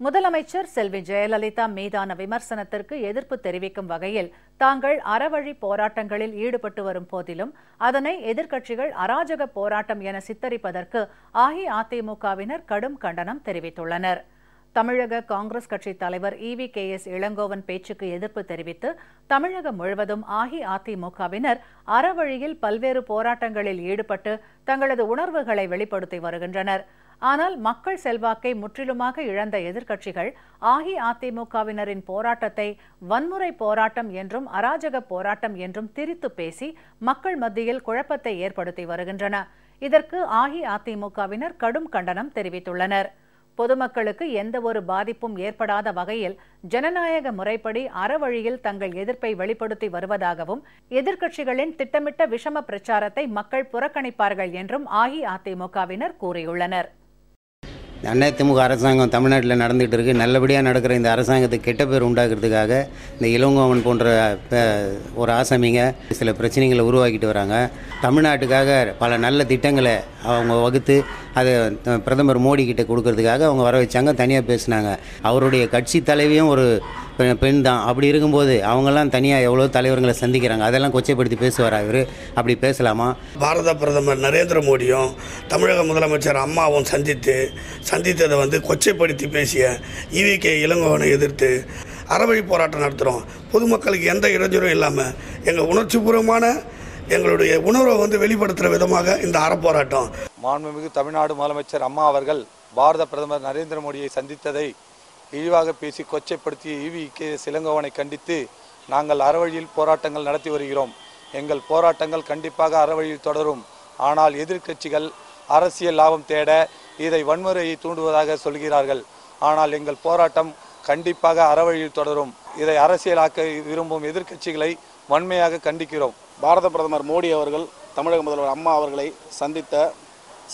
முதலமைச்சர் செல்வி ஜெயலலிதா மீதான விமர்சனத்திற்கு எதிர்ப்பு தெரிவிக்கும் வகையில் தாங்கள் அறவழி போராட்டங்களில் ஈடுபட்டு வரும் போதிலும் அதனை எதிர்க்கட்சிகள் அராஜக போராட்டம் என சித்தரிப்பதற்கு அஇஅதிமுகவினர் கடும் கண்டனம் தெரிவித்துள்ளனர். தமிழக காங்கிரஸ் கட்சி தலைவர் இவி கே எஸ் இளங்கோவன் பேச்சுக்கு எதிர்ப்பு தெரிவித்து தமிழகம் முழுவதும் அஇஅதிமுகவினர் அறவழியில் பல்வேறு போராட்டங்களில் ஈடுபட்டு தங்களது உணர்வுகளை வெளிப்படுத்தி வருகின்றனர். ஆனால் மக்கள் செல்வாக்கை முற்றிலுமாக இழந்த எதிர்க்கட்சிகள் அஇஅதிமுகவினரின் போராட்டத்தை வன்முறை போராட்டம் என்றும் அராஜக போராட்டம் என்றும் திரித்து பேசி மக்கள் மத்தியில் குழப்பத்தை ஏற்படுத்தி வருகின்றன. இதற்கு அஇஅதிமுகவினர் கடும் கண்டனம் தெரிவித்துள்ளனர். பொதுமக்களுக்கு எந்த ஒரு பாதிப்பும் ஏற்படாத வகையில் ஜனநாயக முறைப்படி அறவழியில் தங்கள் எதிர்ப்பை வெளிப்படுத்தி வருவதாகவும் எதிர்க்கட்சிகளின் திட்டமிட்ட விஷம பிரச்சாரத்தை மக்கள் புறக்கணிப்பார்கள் என்றும் அஇஅதிமுகவினர் கூறியுள்ளனர். அதிமுக அரசாங்கம் தமிழ்நாட்டில் நடந்துகிட்டு இருக்குது நல்லபடியாக நடக்கிற இந்த அரசாங்கத்துக்கு கெட்ட பேர் உண்டாக்குறதுக்காக இந்த இளங்கோவன் போன்ற ஒரு ஆசாமிங்க சில பிரச்சனைகளை உருவாக்கிட்டு வராங்க. தமிழ்நாட்டுக்காக பல நல்ல திட்டங்களை அவங்க வகுத்து அதை த- பிரதமர் மோடி கிட்ட கொடுக்கறதுக்காக அவங்க வர வச்சாங்க தனியாக பேசினாங்க. அவருடைய கட்சி தலைவியும் ஒரு பெண் தான். அப்படி இருக்கும்போது அவங்கெல்லாம் தனியாக எவ்வளோ தலைவர்களை சந்திக்கிறாங்க? அதெல்லாம் கொச்சைப்படுத்தி பேசுவாரா இவர்? அப்படி பேசலாமா? பாரத பிரதமர் நரேந்திர மோடியும் தமிழக முதலமைச்சர் அம்மாவும் சந்தித்து சந்தித்ததை வந்து கொச்சைப்படுத்தி பேசிய ஈவிகே இளங்கோவனை எதிர்த்து அறவழி போராட்டம் நடத்துகிறோம் பொதுமக்களுக்கு எந்த இடைஞ்சலும் இல்லாமல் எங்கள் உணர்ச்சிபூர்வமான எங்களுடைய உணர்வை வந்து வெளிப்படுத்துகிற விதமாக இந்த அறப்போராட்டம். மாண்புமிகு தமிழ்நாடு முதலமைச்சர் அம்மா அவர்கள் பாரத பிரதமர் நரேந்திர மோடியை சந்தித்ததை இழிவாக பேசி கொச்சைப்படுத்திய ஈவி கே சிலங்கோவனை கண்டித்து நாங்கள் அறவழியில் போராட்டங்கள் நடத்தி வருகிறோம். எங்கள் போராட்டங்கள் கண்டிப்பாக அறவழியில் தொடரும். ஆனால் எதிர்க்கட்சிகள் அரசியல் லாபம் தேட இதை வன்முறையை தூண்டுவதாக சொல்கிறார்கள். ஆனால் எங்கள் போராட்டம் கண்டிப்பாக அறவழியில் தொடரும். இதை அரசியலாக்க விரும்பும் எதிர்க்கட்சிகளை வன்மையாக கண்டிக்கிறோம். பாரத பிரதமர் மோடி அவர்கள் தமிழக முதல்வர் அம்மா அவர்களை சந்தித்த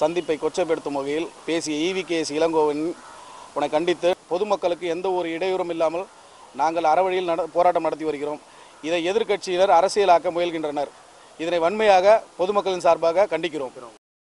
சந்திப்பை கொச்சைப்படுத்தும் வகையில் பேசிய இவிகேஎஸ் இளங்கோவன் உன கண்டித்து பொதுமக்களுக்கு எந்த ஒரு இடையூறும் இல்லாமல் நாங்கள் அறவழியில் நட போராட்டம் நடத்தி வருகிறோம். இதை எதிர்க்கட்சியினர் அரசியலாக்க முயல்கின்றனர். இதனை வன்மையாக பொதுமக்களின் சார்பாக கண்டிக்கிறோம்.